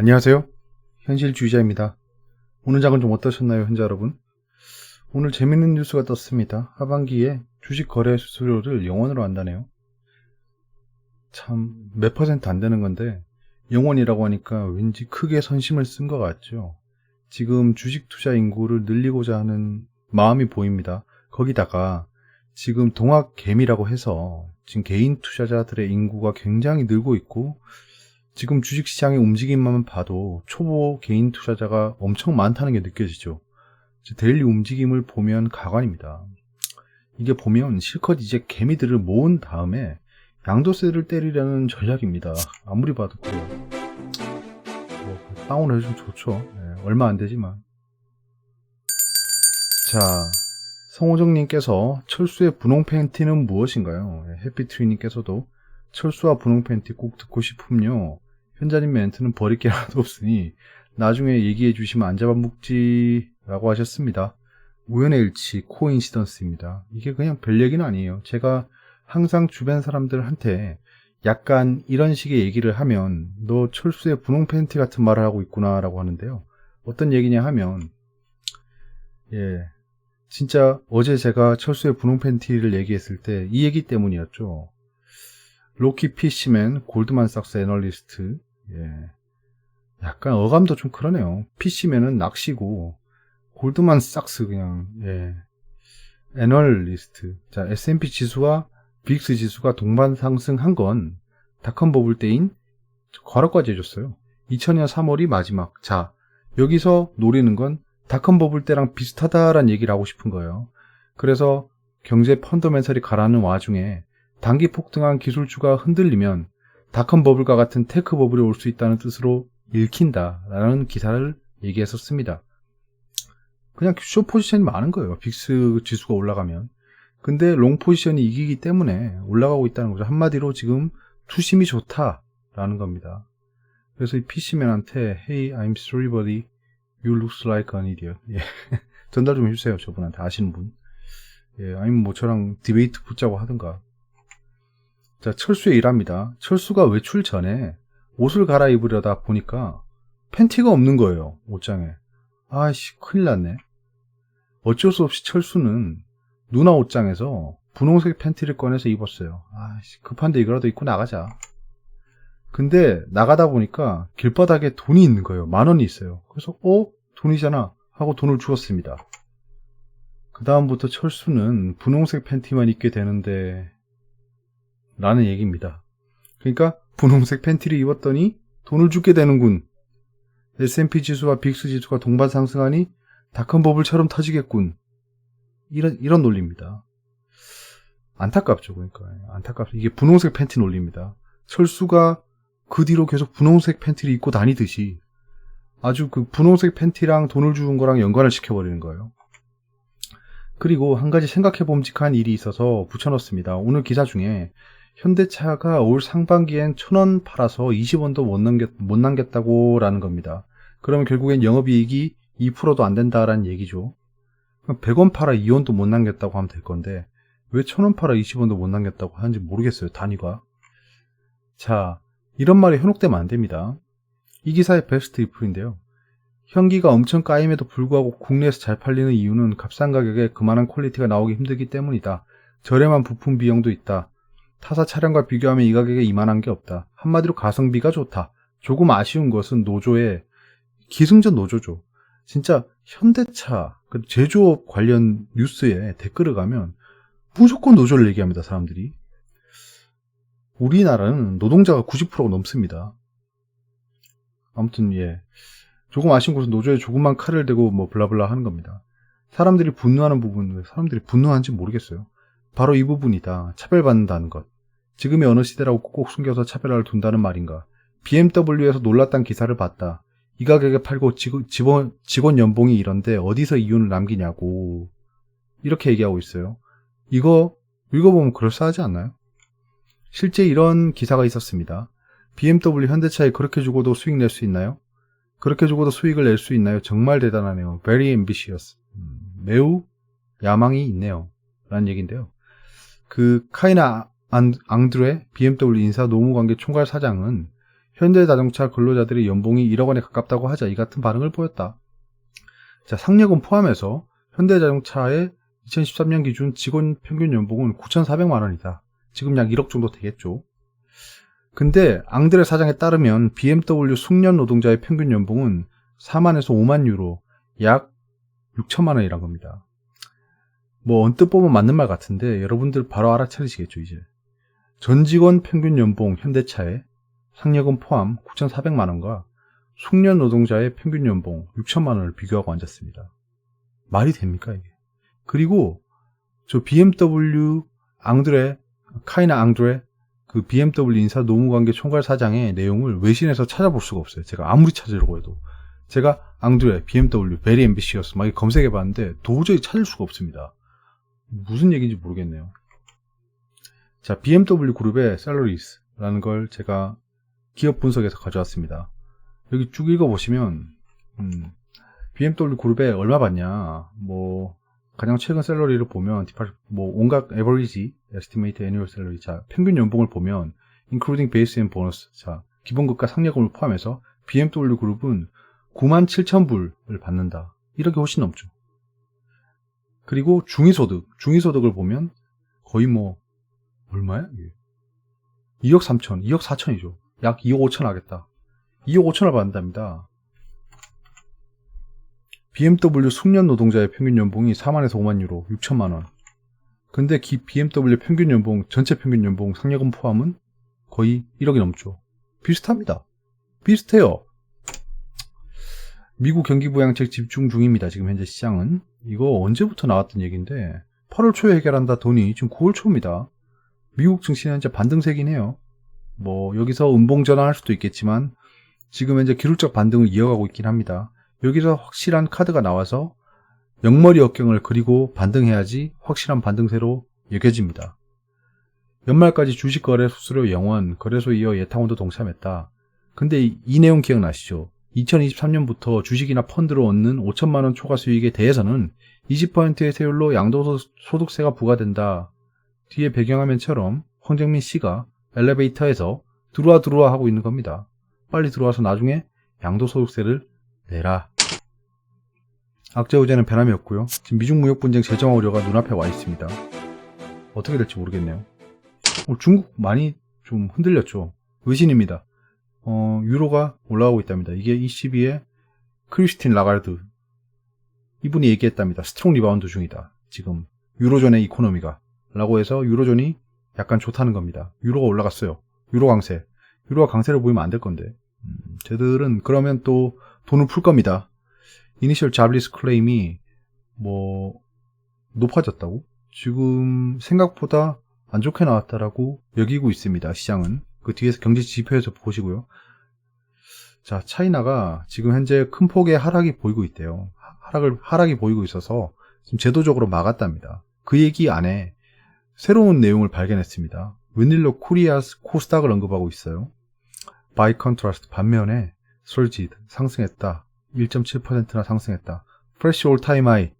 안녕하세요. 현실주의자입니다. 오늘 장은 좀 어떠셨나요, 현자 여러분? 오늘 재밌는 뉴스가 떴습니다. 하반기에 주식 거래 수수료를 영원으로 한다네요. 참, 몇 퍼센트 안 되는 건데, 영원이라고 하니까 왠지 크게 선심을 쓴 것 같죠. 지금 주식 투자 인구를 늘리고자 하는 마음이 보입니다. 거기다가 지금 동학 개미라고 해서 지금 개인 투자자들의 인구가 굉장히 늘고 있고 지금 주식시장의 움직임만 봐도 초보 개인 투자자가 엄청 많다는 게 느껴지죠. 데일리 움직임을 보면 가관입니다. 이게 보면 실컷 이제 개미들을 모은 다음에 양도세를 때리려는 전략입니다. 아무리 봐도 그래요. 뭐, 다운을 해주면 좋죠. 네, 얼마 안 되지만. 자, 성호정님께서 철수의 분홍 팬티는 무엇인가요? 네, 해피트리님께서도 철수와 분홍 팬티 꼭 듣고 싶음요. 현자님 멘트는 버릴 게 하나도 없으니 나중에 얘기해 주시면 안 잡아먹지라고 하셨습니다. 우연의 일치, 코인시던스입니다. 이게 그냥 별 얘기는 아니에요. 제가 항상 주변 사람들한테 약간 이런 식의 얘기를 하면 너 철수의 분홍 팬티 같은 말을 하고 있구나라고 하는데요. 어떤 얘기냐 하면 예 진짜 어제 제가 철수의 분홍 팬티를 얘기했을 때 이 얘기 때문이었죠. 로키 피시맨 골드만삭스 애널리스트 예. 약간 어감도 좀 그러네요. PC면은 낚시고, 골드만 삭스 그냥, 예. 애널리스트. 자, S&P 지수와 빅스 지수가 동반 상승한 건 닷컴 버블 때인 과로까지 해줬어요. 2000년 3월이 마지막. 자, 여기서 노리는 건 닷컴 버블 때랑 비슷하다란 얘기를 하고 싶은 거예요. 그래서 경제 펀더멘털이 가라는 와중에 단기 폭등한 기술주가 흔들리면 닷컴 버블과 같은 테크 버블이 올 수 있다는 뜻으로 읽힌다라는 기사를 얘기했었습니다. 그냥 쇼 포지션이 많은 거예요. 빅스 지수가 올라가면. 근데 롱 포지션이 이기기 때문에 올라가고 있다는 거죠. 한마디로 지금 투심이 좋다라는 겁니다. 그래서 이 PC맨한테 Hey, I'm sorry buddy. You look like an idiot. 예. 전달 좀 해주세요. 저분한테 아시는 분. 예, 아니면 뭐 저랑 디베이트 붙자고 하든가. 자, 철수의 일합니다. 철수가 외출 전에 옷을 갈아입으려다 보니까 팬티가 없는 거예요. 옷장에. 아이씨, 큰일 났네. 어쩔 수 없이 철수는 누나 옷장에서 분홍색 팬티를 꺼내서 입었어요. 아이씨, 급한데 이거라도 입고 나가자. 근데 나가다 보니까 길바닥에 돈이 있는 거예요. 만 원이 있어요. 그래서, 어? 돈이잖아. 하고 돈을 주었습니다. 그 다음부터 철수는 분홍색 팬티만 입게 되는데, 라는 얘기입니다. 그러니까 분홍색 팬티를 입었더니 돈을 주게 되는군. S&P 지수와 빅스 지수가 동반 상승하니 닷컴 버블처럼 터지겠군. 이런 이런 논리입니다. 안타깝죠, 그러니까 안타깝죠. 이게 분홍색 팬티 논리입니다. 철수가 그 뒤로 계속 분홍색 팬티를 입고 다니듯이 아주 그 분홍색 팬티랑 돈을 주는 거랑 연관을 시켜버리는 거예요. 그리고 한 가지 생각해 봄직한 일이 있어서 붙여놓습니다. 오늘 기사 중에 현대차가 올 상반기엔 천 원 팔아서 20원도 못, 남겼, 못 남겼다고 라는 겁니다. 그러면 결국엔 영업이익이 2%도 안 된다라는 얘기죠. 100원 팔아 2원도 못 남겼다고 하면 될 건데 왜천원 팔아 20원도 못 남겼다고 하는지 모르겠어요. 단위가. 자, 이런 말이 현혹되면 안 됩니다. 이 기사의 베스트 이프인데요. 현기가 엄청 까임에도 불구하고 국내에서 잘 팔리는 이유는 값싼 가격에 그만한 퀄리티가 나오기 힘들기 때문이다. 저렴한 부품 비용도 있다. 타사 차량과 비교하면 이 가격에 이만한 게 없다. 한마디로 가성비가 좋다. 조금 아쉬운 것은 노조의 기승전 노조죠. 진짜 현대차 그 제조업 관련 뉴스에 댓글을 가면 무조건 노조를 얘기합니다. 사람들이. 우리나라는 노동자가 90%가 넘습니다. 아무튼 예. 조금 아쉬운 것은 노조에 조금만 칼을 대고 뭐 블라블라 하는 겁니다. 사람들이 분노하는 부분, 왜 사람들이 분노하는지 모르겠어요. 바로 이 부분이다. 차별받는다는 것. 지금의 어느 시대라고 꼭 숨겨서 차별화를 둔다는 말인가. BMW에서 놀랐단 기사를 봤다. 이 가격에 팔고 직원, 직원 연봉이 이런데 어디서 이윤을 남기냐고. 이렇게 얘기하고 있어요. 이거 읽어보면 그럴싸하지 않나요? 실제 이런 기사가 있었습니다. BMW 현대차에 그렇게 주고도 수익 낼 수 있나요? 그렇게 주고도 수익을 낼 수 있나요? 정말 대단하네요. Very ambitious. 음, 매우 야망이 있네요. 라는 얘기인데요. 그 카이나 앙드레 BMW 인사 노무관계 총괄 사장은 현대자동차 근로자들의 연봉이 1억 원에 가깝다고 하자 이 같은 반응을 보였다. 자, 상여금 포함해서 현대자동차의 2013년 기준 직원 평균 연봉은 9,400만 원이다. 지금 약 1억 정도 되겠죠. 근데 앙드레 사장에 따르면 BMW 숙련 노동자의 평균 연봉은 4만에서 5만 유로, 약 6천만 원이란 겁니다. 뭐 언뜻 보면 맞는 말 같은데 여러분들 바로 알아차리시겠죠, 이제. 전 직원 평균 연봉 현대차에 상여금 포함 9,400만 원과 숙련 노동자의 평균 연봉 6천만 원을 비교하고 앉았습니다. 말이 됩니까, 이게? 그리고 저 BMW 앙드레, 카이나 앙드레 그 BMW 인사 노무관계 총괄 사장의 내용을 외신에서 찾아볼 수가 없어요. 제가 아무리 찾으려고 해도. 제가 앙드레, BMW, 베리 엠비시어스 막 검색해 봤는데 도저히 찾을 수가 없습니다. 무슨 얘기인지 모르겠네요. 자, BMW 그룹의 셀러리스라는 걸 제가 기업 분석에서 가져왔습니다. 여기 쭉 읽어보시면, 음, BMW 그룹에 얼마 받냐, 뭐, 가장 최근 셀러리를 보면, 뭐, 온갖 에버리지, 에스티메이트 애니얼 셀러리, 자, 평균 연봉을 보면, including base and bonus, 자, 기본급과 상여금을 포함해서 BMW 그룹은 9만 7천 불을 받는다. 이렇게 훨씬 넘죠. 그리고 중위소득, 중위소득을 보면 거의 뭐 얼마야? 이게? 2억 3천, 2억 4천이죠. 약 2억 5천 하겠다. 2억 5천을 받는답니다. BMW 숙련 노동자의 평균 연봉이 4만에서 5만 유로, 6천만 원. 근데 기 BMW 평균 연봉, 전체 평균 연봉 상여금 포함은 거의 1억이 넘죠. 비슷합니다. 비슷해요. 미국 경기 부양책 집중 중입니다. 지금 현재 시장은. 이거 언제부터 나왔던 얘기인데 8월 초에 해결한다 돈이 지금 9월 초입니다. 미국 증시는 현재 반등세긴 해요. 뭐 여기서 음봉 전환할 수도 있겠지만 지금 현재 기술적 반등을 이어가고 있긴 합니다. 여기서 확실한 카드가 나와서 영머리 역경을 그리고 반등해야지 확실한 반등세로 여겨집니다. 연말까지 주식 거래 수수료 영원, 거래소 이어 예탁원도 동참했다. 근데 이, 이 내용 기억나시죠? 2023년부터 주식이나 펀드로 얻는 5천만 원 초과 수익에 대해서는 20%의 세율로 양도소득세가 부과된다. 뒤에 배경화면처럼 황정민 씨가 엘리베이터에서 들어와 들어와 하고 있는 겁니다. 빨리 들어와서 나중에 양도소득세를 내라. 악재우제는 변함이 없고요. 지금 미중 무역 분쟁 재정화 우려가 눈앞에 와 있습니다. 어떻게 될지 모르겠네요. 어, 중국 많이 좀 흔들렸죠. 의신입니다. 어, 유로가 올라가고 있답니다. 이게 ECB의 크리스틴 라가르드 이분이 얘기했답니다. 스트롱 리바운드 중이다. 지금 유로존의 이코노미가 라고 해서 유로존이 약간 좋다는 겁니다. 유로가 올라갔어요. 유로 강세. 유로가 강세를 보이면 안 될 건데. 음, 쟤들은 그러면 또 돈을 풀 겁니다. 이니셜 자블리스 클레임이 뭐 높아졌다고? 지금 생각보다 안 좋게 나왔다라고 여기고 있습니다. 시장은. 그 뒤에서 경제 지표에서 보시고요. 자, 차이나가 지금 현재 큰 폭의 하락이 보이고 있대요. 하락을, 하락이 보이고 있어서 지금 제도적으로 막았답니다. 그 얘기 안에 새로운 내용을 발견했습니다. 웬일로 코리아스 코스닥을 언급하고 있어요. 바이 컨트라스트 반면에 솔지드 상승했다. 1.7%나 상승했다. 프레시 올타임 하이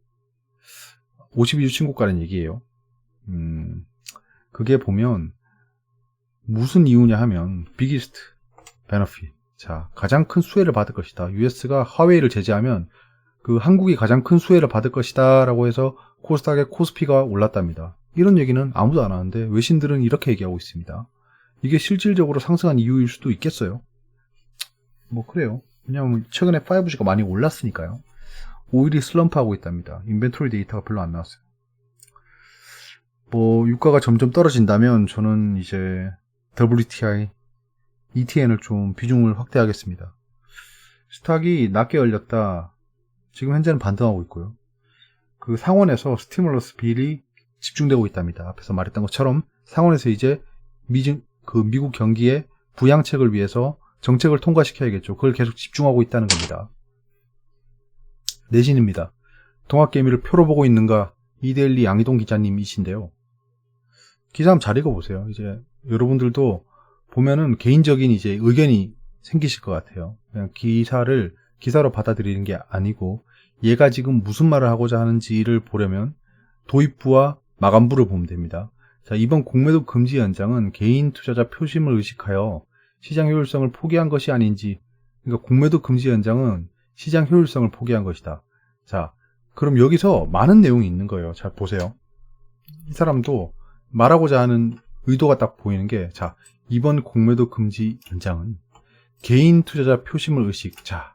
52주 신고가라는 얘기예요. 음, 그게 보면 무슨 이유냐 하면 비기스트 베너핏 자 가장 큰 수혜를 받을 것이다. US가 화웨이를 제재하면 그 한국이 가장 큰 수혜를 받을 것이다 라고 해서 코스닥의 코스피가 올랐답니다. 이런 얘기는 아무도 안 하는데 외신들은 이렇게 얘기하고 있습니다. 이게 실질적으로 상승한 이유일 수도 있겠어요. 뭐 그래요. 왜냐하면 최근에 5G가 많이 올랐으니까요. 오일이 슬럼프하고 있답니다. 인벤토리 데이터가 별로 안 나왔어요. 뭐 유가가 점점 떨어진다면 저는 이제 WTI, ETN을 좀 비중을 확대하겠습니다. 스탁이 낮게 열렸다. 지금 현재는 반등하고 있고요. 그 상원에서 스티뮬러스 빌이 집중되고 있답니다. 앞에서 말했던 것처럼 상원에서 이제 미증, 그 미국 경기의 부양책을 위해서 정책을 통과시켜야겠죠. 그걸 계속 집중하고 있다는 겁니다. 내신입니다. 동학개미를 표로 보고 있는가 이데일리 양희동 기자님이신데요. 기사 한번 잘 읽어보세요. 이제 여러분들도 보면은 개인적인 이제 의견이 생기실 것 같아요. 그냥 기사를 기사로 받아들이는 게 아니고 얘가 지금 무슨 말을 하고자 하는지를 보려면 도입부와 마감부를 보면 됩니다. 자, 이번 공매도 금지 연장은 개인 투자자 표심을 의식하여 시장 효율성을 포기한 것이 아닌지 그러니까 공매도 금지 연장은 시장 효율성을 포기한 것이다. 자, 그럼 여기서 많은 내용이 있는 거예요. 잘 보세요. 이 사람도 말하고자 하는 의도가 딱 보이는 게, 자, 이번 공매도 금지 연장은 개인 투자자 표심을 의식, 자,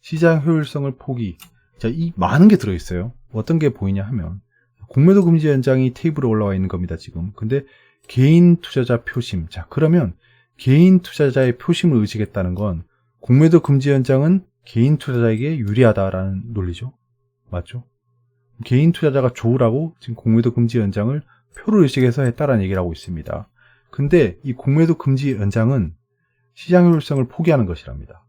시장 효율성을 포기, 자, 이 많은 게 들어있어요. 어떤 게 보이냐 하면, 공매도 금지 연장이 테이블에 올라와 있는 겁니다, 지금. 근데 개인 투자자 표심, 자, 그러면 개인 투자자의 표심을 의식했다는 건 공매도 금지 연장은 개인 투자자에게 유리하다라는 논리죠. 맞죠? 개인 투자자가 좋으라고 지금 공매도 금지 연장을 표를 의식해서 했다라는 얘기를 하고 있습니다. 근데 이 공매도 금지 연장은 시장 효율성을 포기하는 것이랍니다.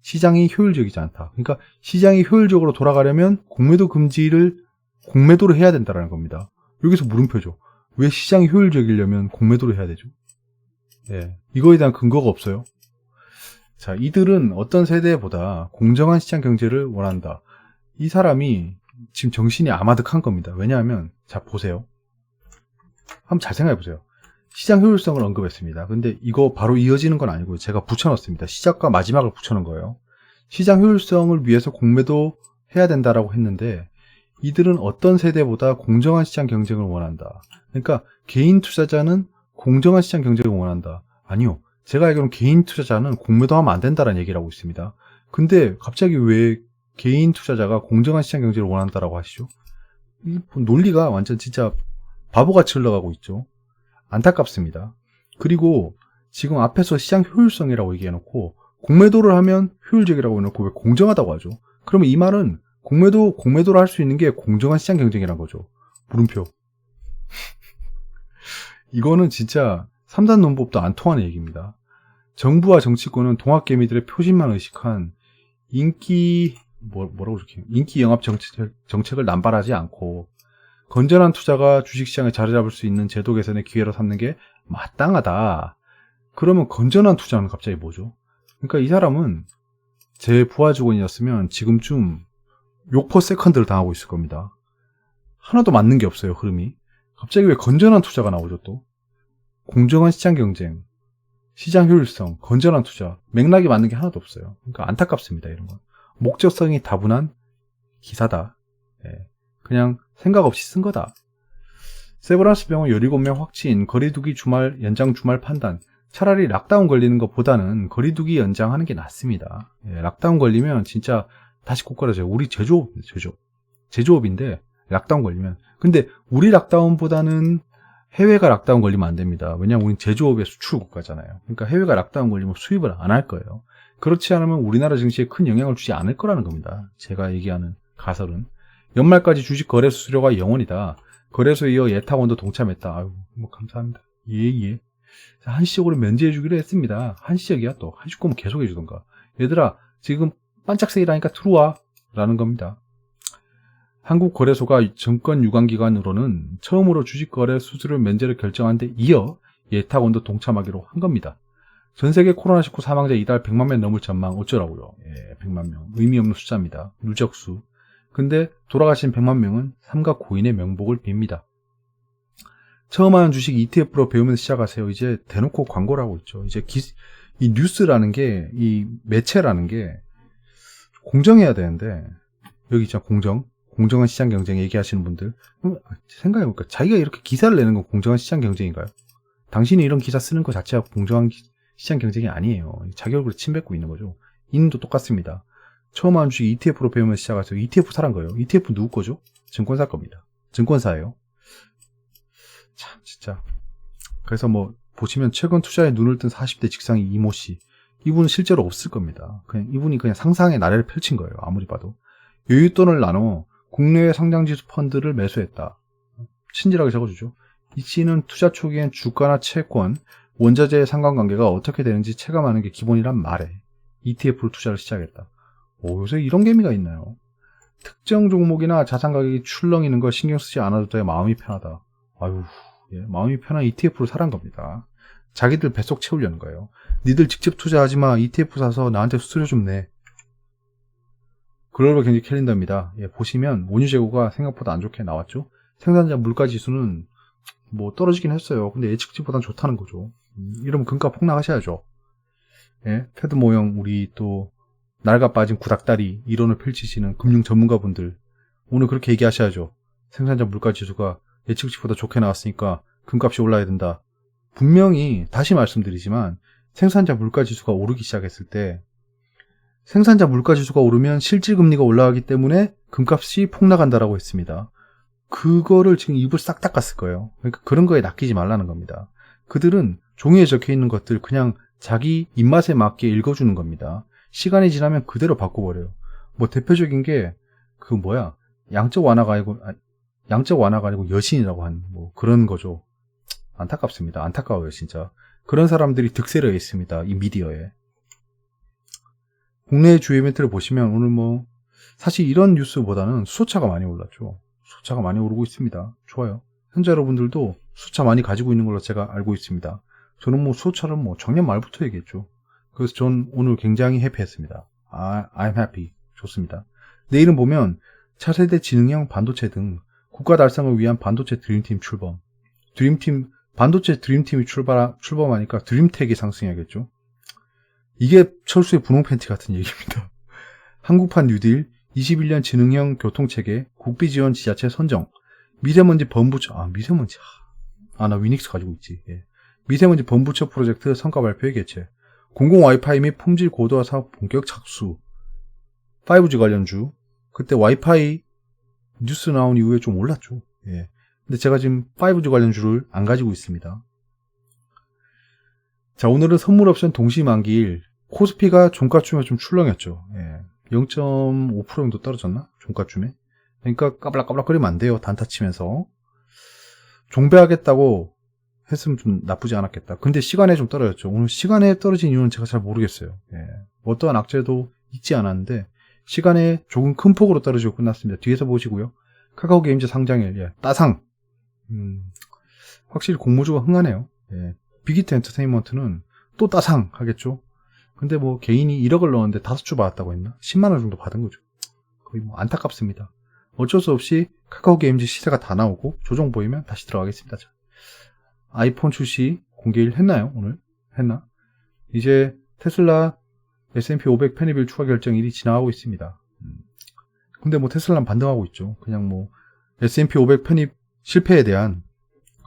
시장이 효율적이지 않다. 그러니까 시장이 효율적으로 돌아가려면 공매도 금지를 공매도를 해야 된다는 겁니다. 여기서 물음표죠. 왜 시장이 효율적이려면 공매도를 해야 되죠? 예, 이거에 대한 근거가 없어요. 자, 이들은 어떤 세대보다 공정한 시장 경제를 원한다. 이 사람이 지금 정신이 아마득한 겁니다. 왜냐하면, 자, 보세요. 한번 잘 생각해 보세요. 시장 효율성을 언급했습니다. 근데 이거 바로 이어지는 건 아니고요. 제가 붙여놨습니다. 시작과 마지막을 붙여놓은 거예요. 시장 효율성을 위해서 공매도 해야 된다라고 했는데 이들은 어떤 세대보다 공정한 시장 경쟁을 원한다. 그러니까 개인 투자자는 공정한 시장 경쟁을 원한다. 아니요. 제가 알기로는 개인 투자자는 공매도 하면 안 된다는 얘기를 하고 있습니다. 근데 갑자기 왜 개인 투자자가 공정한 시장 경제를 원한다라고 하시죠? 이 논리가 완전 진짜 바보같이 흘러가고 있죠. 안타깝습니다. 그리고 지금 앞에서 시장 효율성이라고 얘기해놓고 공매도를 하면 효율적이라고 해놓고 왜 공정하다고 하죠? 그러면 이 말은 공매도 공매도를 할 수 있는 게 공정한 시장 경쟁이란 거죠. 물음표. 이거는 진짜 3단 논법도 안 통하는 얘기입니다. 정부와 정치권은 동학개미들의 표심만 의식한 인기 뭐, 뭐라고 적혀 인기 영합 정책, 정책을 남발하지 않고 건전한 투자가 주식시장에 자리 잡을 수 있는 제도 개선의 기회로 삼는 게 마땅하다. 그러면 건전한 투자는 갑자기 뭐죠? 그러니까 이 사람은 제 부하 직원이었으면 지금쯤 욕퍼 세컨드를 당하고 있을 겁니다. 하나도 맞는 게 없어요, 흐름이. 갑자기 왜 건전한 투자가 나오죠, 또? 공정한 시장 경쟁, 시장 효율성, 건전한 투자, 맥락이 맞는 게 하나도 없어요. 그러니까 안타깝습니다, 이런 건. 목적성이 다분한 기사다. 예. 그냥 생각 없이 쓴 거다. 세브란스 병원 17명 확진, 거리두기 주말, 연장 주말 판단. 차라리 락다운 걸리는 것보다는 거리두기 연장하는 게 낫습니다. 예, 락다운 걸리면 진짜 다시 고가라져요. 우리 제조업, 제조업. 제조업인데, 락다운 걸리면. 근데 우리 락다운보다는 해외가 락다운 걸리면 안 됩니다. 왜냐하면 우린 제조업의 수출 국가잖아요. 그러니까 해외가 락다운 걸리면 수입을 안 할 거예요. 그렇지 않으면 우리나라 증시에 큰 영향을 주지 않을 거라는 겁니다. 제가 얘기하는 가설은. 연말까지 주식 거래 수수료가 영원이다. 거래소 이어 예탁원도 동참했다. 아유, 뭐 감사합니다. 예, 예. 한시적으로 면제해 주기로 했습니다. 한시적이야 또. 한시 거면 계속 해 주던가. 얘들아, 지금 반짝 세일하니까 들어와. 라는 겁니다. 한국거래소가 증권 유관기관으로는 처음으로 주식거래 수수료 면제를 결정한 데 이어 예탁원도 동참하기로 한 겁니다. 전 세계 코로나19 사망자 이달 100만 명 넘을 전망 어쩌라고요. 예, 100만 명. 의미 없는 숫자입니다. 누적수. 근데 돌아가신 100만 명은 삼가 고인의 명복을 빕니다. 처음 하는 주식 ETF로 배우면서 시작하세요. 이제 대놓고 광고를 하고 있죠. 이제 기, 이 뉴스라는 게, 이 매체라는 게 공정해야 되는데, 여기 있죠. 공정. 공정한 시장 경쟁 얘기하시는 분들. 생각해볼까 자기가 이렇게 기사를 내는 건 공정한 시장 경쟁인가요? 당신이 이런 기사 쓰는 것 자체가 공정한 시장 경쟁이 아니에요. 자기 얼굴에 침 뱉고 있는 거죠. 인도 똑같습니다. 처음 하는 주식 ETF로 배우면 시작하세요. ETF 사란 거예요. ETF 누구 거죠? 증권사 겁니다. 증권사예요. 참 진짜. 그래서 뭐 보시면 최근 투자에 눈을 뜬 40대 직장인 이모 씨. 이분은 실제로 없을 겁니다. 그냥 이분이 그냥 상상의 나래를 펼친 거예요. 아무리 봐도. 여윳돈을 나눠 국내외 상장지수 펀드를 매수했다. 친절하게 적어주죠. 이 씨는 투자 초기엔 주가나 채권, 원자재의 상관관계가 어떻게 되는지 체감하는 게 기본이란 말에 ETF로 투자를 시작했다. 오, 요새 이런 개미가 있나요? 특정 종목이나 자산 가격이 출렁이는 걸 신경 쓰지 않아도 돼 마음이 편하다. 아유, 예, 마음이 편한 ETF로 사란 겁니다. 자기들 뱃속 채우려는 거예요. 니들 직접 투자하지 마. ETF 사서 나한테 수수료 좀 내. 글로벌 경제 캘린더입니다. 예, 보시면 원유 재고가 생각보다 안 좋게 나왔죠. 생산자 물가 지수는 뭐 떨어지긴 했어요. 근데 예측치보단 좋다는 거죠. 음, 이러면 금가 폭락하셔야죠. 예, 패드 모형 우리 또 낡아 빠진 구닥다리 이론을 펼치시는 금융 전문가분들 오늘 그렇게 얘기하셔야죠. 생산자 물가 지수가 예측치보다 좋게 나왔으니까 금값이 올라야 된다. 분명히 다시 말씀드리지만 생산자 물가 지수가 오르기 시작했을 때 생산자 물가 지수가 오르면 실질 금리가 올라가기 때문에 금값이 폭락한다라고 했습니다. 그거를 지금 입을 싹 닦았을 거예요. 그러니까 그런 거에 낚이지 말라는 겁니다. 그들은 종이에 적혀 있는 것들 그냥 자기 입맛에 맞게 읽어주는 겁니다. 시간이 지나면 그대로 바꿔버려요. 뭐 대표적인 게 그 뭐야 양적 완화가 아니고 아, 양적 완화가 아니고 여신이라고 한 뭐 그런 거죠. 안타깝습니다. 안타까워요 진짜. 그런 사람들이 득세를 해 있습니다. 이 미디어에. 국내 주요 이벤트를 보시면 오늘 뭐 사실 이런 뉴스보다는 수소차가 많이 올랐죠. 수소차가 많이 오르고 있습니다. 좋아요. 현재 여러분들도 수소차 많이 가지고 있는 걸로 제가 알고 있습니다. 저는 뭐 수소차를 뭐 작년 말부터 얘기했죠. 그래서 전 오늘 굉장히 해피했습니다. 아, I'm happy. 좋습니다. 내일은 보면 차세대 지능형 반도체 등 국가 달성을 위한 반도체 드림팀 출범. 드림팀, 반도체 드림팀이 출발, 출범하니까 드림텍이 상승해야겠죠. 이게 철수의 분홍 팬티 같은 얘기입니다. 한국판 뉴딜, 21년 지능형 교통체계, 국비 지원 지자체 선정, 미세먼지 범부처, 아, 미세먼지, 아, 나 위닉스 가지고 있지. 예. 미세먼지 범부처 프로젝트 성과 발표의 개최, 공공 와이파이 및 품질 고도화 사업 본격 착수, 5G 관련주, 그때 와이파이 뉴스 나온 이후에 좀 올랐죠. 예. 근데 제가 지금 5G 관련주를 안 가지고 있습니다. 자, 오늘은 선물 옵션 동시 만기일 코스피가 종가쯤에 좀 출렁였죠. 예. 0.5% 정도 떨어졌나? 종가쯤에. 그러니까 까불락까불락거리면 안 돼요. 단타 치면서. 종배하겠다고 했으면 좀 나쁘지 않았겠다. 근데 시간에 좀 떨어졌죠. 오늘 시간에 떨어진 이유는 제가 잘 모르겠어요. 예. 어떠한 악재도 있지 않았는데 시간에 조금 큰 폭으로 떨어지고 끝났습니다. 뒤에서 보시고요. 카카오 게임즈 상장일, 예. 따상. 음, 확실히 공모주가 흥하네요. 예. 빅히트 엔터테인먼트는 또 따상 하겠죠. 근데 뭐 개인이 1억을 넣었는데 다섯 주 받았다고 했나? 10만 원 정도 받은 거죠. 거의 뭐 안타깝습니다. 어쩔 수 없이 카카오 게임즈 시세가 다 나오고 조정 보이면 다시 들어가겠습니다. 자. 아이폰 출시 공개일 했나요? 오늘 했나? 이제 테슬라 S&P 500 편입일 추가 결정일이 지나가고 있습니다. 음. 근데 뭐 테슬라는 반등하고 있죠. 그냥 뭐 S&P 500 편입 실패에 대한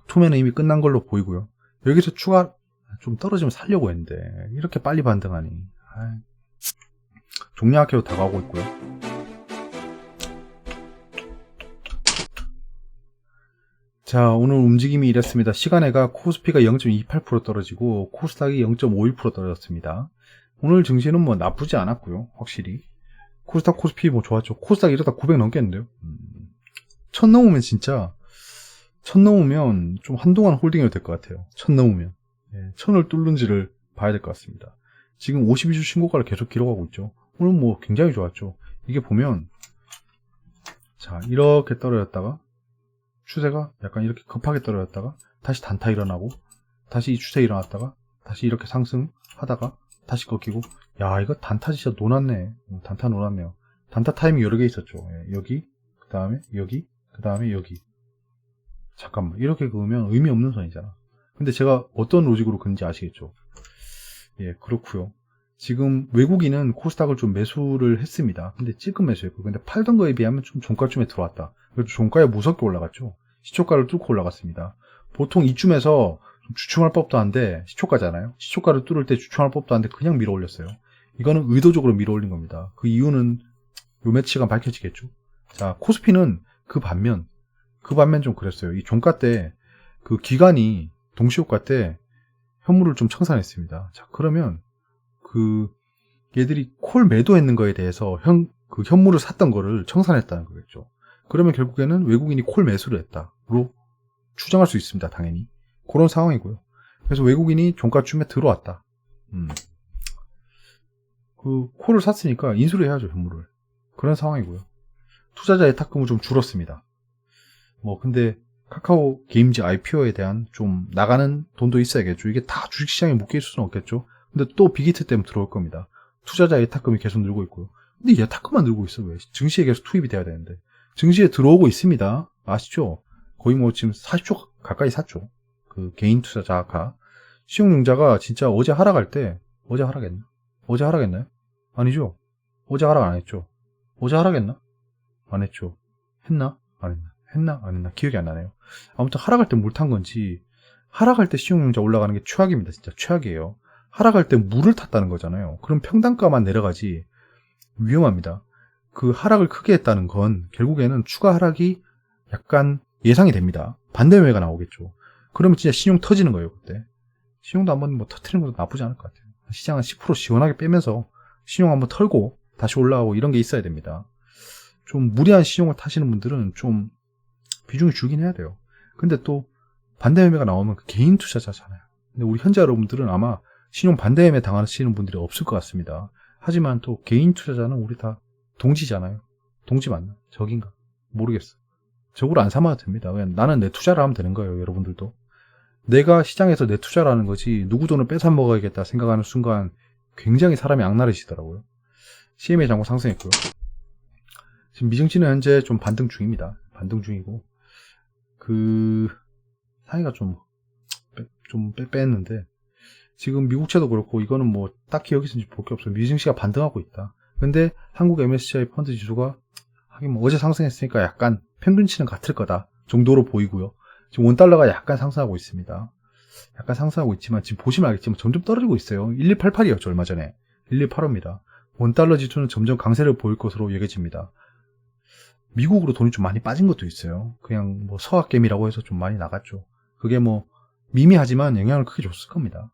투매는 이미 끝난 걸로 보이고요. 여기서 추가 좀 떨어지면 살려고 했는데 이렇게 빨리 반등하니 아이, 종량학회로 다가오고 있고요. 자 오늘 움직임이 이랬습니다. 시간에가 코스피가 0.28% 떨어지고 코스닥이 0.51% 떨어졌습니다. 오늘 증시는 뭐 나쁘지 않았고요. 확실히 코스닥 코스피 뭐 좋았죠. 코스닥 이러다 900 넘겠는데요. 음, 천 넘으면 진짜 천 넘으면 좀 한동안 홀딩해도 될 것 같아요. 천 넘으면 예, 천을 뚫는지를 봐야 될 것 같습니다. 지금 52주 신고가를 계속 기록하고 있죠. 오늘 뭐 굉장히 좋았죠. 이게 보면 자 이렇게 떨어졌다가 추세가 약간 이렇게 급하게 떨어졌다가 다시 단타 일어나고 다시 이 추세 일어났다가 다시 이렇게 상승하다가 다시 꺾이고 야 이거 단타 진짜 놓았네. 음, 단타 놓았네요. 단타 타임이 여러 개 있었죠. 예, 여기 그 다음에 여기 그 다음에 여기. 잠깐만. 이렇게 그으면 의미 없는 선이잖아. 근데 제가 어떤 로직으로 그는지 아시겠죠? 예 그렇고요. 지금 외국인은 코스닥을 좀 매수를 했습니다. 근데 찔끔 매수했고 근데 팔던 거에 비하면 좀 종가쯤에 들어왔다 그래서 종가에 무섭게 올라갔죠 시초가를 뚫고 올라갔습니다 보통 이쯤에서 주춤할 법도 한데 시초가잖아요. 시초가를 뚫을 때 주춤할 법도 한데 그냥 밀어 올렸어요. 이거는 의도적으로 밀어 올린 겁니다. 그 이유는 요 매치가 밝혀지겠죠. 자, 코스피는 그 반면 그 반면 좀 그랬어요. 이 종가 때 그 기간이 동시효과 때 현물을 좀 청산했습니다. 자, 그러면 그 얘들이 콜 매도했는 거에 대해서 현, 그 현물을 샀던 거를 청산했다는 거겠죠. 그러면 결국에는 외국인이 콜 매수를 했다로 추정할 수 있습니다. 당연히. 그런 상황이고요. 그래서 외국인이 종가춤에 들어왔다. 음. 그 콜을 샀으니까 인수를 해야죠 현물을. 그런 상황이고요. 투자자의 탁금은 좀 줄었습니다. 뭐 근데 카카오 게임즈 IPO에 대한 좀 나가는 돈도 있어야겠죠. 이게 다 주식시장에 있을 수는 없겠죠. 근데 또 빅히트 때문에 들어올 겁니다. 투자자 예탁금이 계속 늘고 있고요. 근데 예탁금만 늘고 있어 왜? 증시에 계속 투입이 돼야 되는데. 증시에 들어오고 있습니다. 아시죠? 거의 뭐 지금 40조 가까이 샀죠. 그 개인 투자 자가 시용융자가 진짜 어제 하락할 때 어제 하락했나? 어제 하락했나요? 아니죠. 어제 하락 안 했죠. 어제 하락했나? 안 했죠. 했나? 안 했나? 했나? 안 했나? 기억이 안 나네요. 아무튼 하락할 때 물 탄 건지 하락할 때 신용융자 올라가는 게 최악입니다. 진짜 최악이에요. 하락할 때 물을 탔다는 거잖아요. 그럼 평단가만 내려가지 위험합니다. 그 하락을 크게 했다는 건 결국에는 추가 하락이 약간 예상이 됩니다. 반대 매매가 나오겠죠. 그러면 진짜 신용 터지는 거예요, 그때. 신용도 한번 뭐 터트리는 것도 나쁘지 않을 것 같아요. 시장은 10% 시원하게 빼면서 신용 한번 털고 다시 올라가고 이런 게 있어야 됩니다. 좀 무리한 신용을 타시는 분들은 좀 비중이 줄긴 해야 돼요. 근데 또 반대 매매가 나오면 그 개인 투자자잖아요. 근데 우리 현재 여러분들은 아마 신용 반대 매매 당하시는 분들이 없을 것 같습니다. 하지만 또 개인 투자자는 우리 다 동지잖아요. 동지 맞나? 적인가? 모르겠어. 적으로 안 삼아도 됩니다. 그냥 나는 내 투자를 하면 되는 거예요, 여러분들도. 내가 시장에서 내 투자를 하는 거지, 누구 돈을 뺏어 먹어야겠다 생각하는 순간 굉장히 사람이 악랄해지더라고요. CMA 장고 상승했고요. 지금 미증시는 현재 좀 반등 중입니다. 반등 중이고, 그, 상위가 좀, 빼, 좀 빼, 뺐는데, 지금 미국채도 그렇고, 이거는 뭐, 딱히 여기서 볼 게 없어요. 미증시가 반등하고 있다. 근데 한국 MSCI 펀드 지수가, 하긴 뭐, 어제 상승했으니까 약간 평균치는 같을 거다 정도로 보이고요. 지금 원달러가 약간 상승하고 있습니다. 약간 상승하고 있지만, 지금 보시면 알겠지만, 점점 떨어지고 있어요. 1188이었죠, 얼마 전에. 1185입니다. 원달러 지수는 점점 강세를 보일 것으로 여겨집니다. 미국으로 돈이 좀 많이 빠진 것도 있어요. 그냥 뭐 서학개미라고 해서 좀 많이 나갔죠. 그게 뭐 미미하지만 영향을 크게 줬을 겁니다.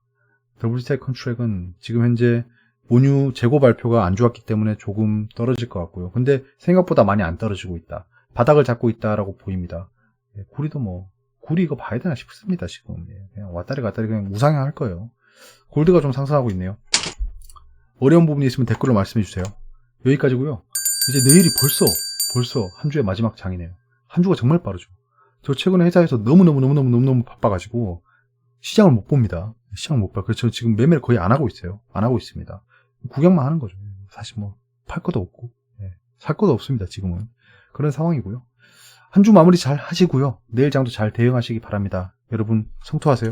WTI 컨트랙은 지금 현재 원유 재고 발표가 안 좋았기 때문에 조금 떨어질 것 같고요. 근데 생각보다 많이 안 떨어지고 있다. 바닥을 잡고 있다라고 보입니다. 예, 구리도 뭐 구리 이거 봐야 되나 싶습니다. 지금 예, 그냥 왔다리 갔다리 그냥 우상향 할 거예요. 골드가 좀 상승하고 있네요. 어려운 부분이 있으면 댓글로 말씀해 주세요. 여기까지고요. 이제 내일이 벌써 벌써 한 주의 마지막 장이네요. 한 주가 정말 빠르죠. 저 최근에 회사에서 너무너무너무너무너무너무 바빠가지고 시장을 못 봅니다. 시장을 못 봐. 그래서 저 지금 매매를 거의 안 하고 있어요. 안 하고 있습니다. 구경만 하는 거죠. 사실 뭐 팔 것도 없고 예, 살 것도 없습니다. 지금은 그런 상황이고요. 한 주 마무리 잘 하시고요. 내일 장도 잘 대응하시기 바랍니다. 여러분 성투하세요.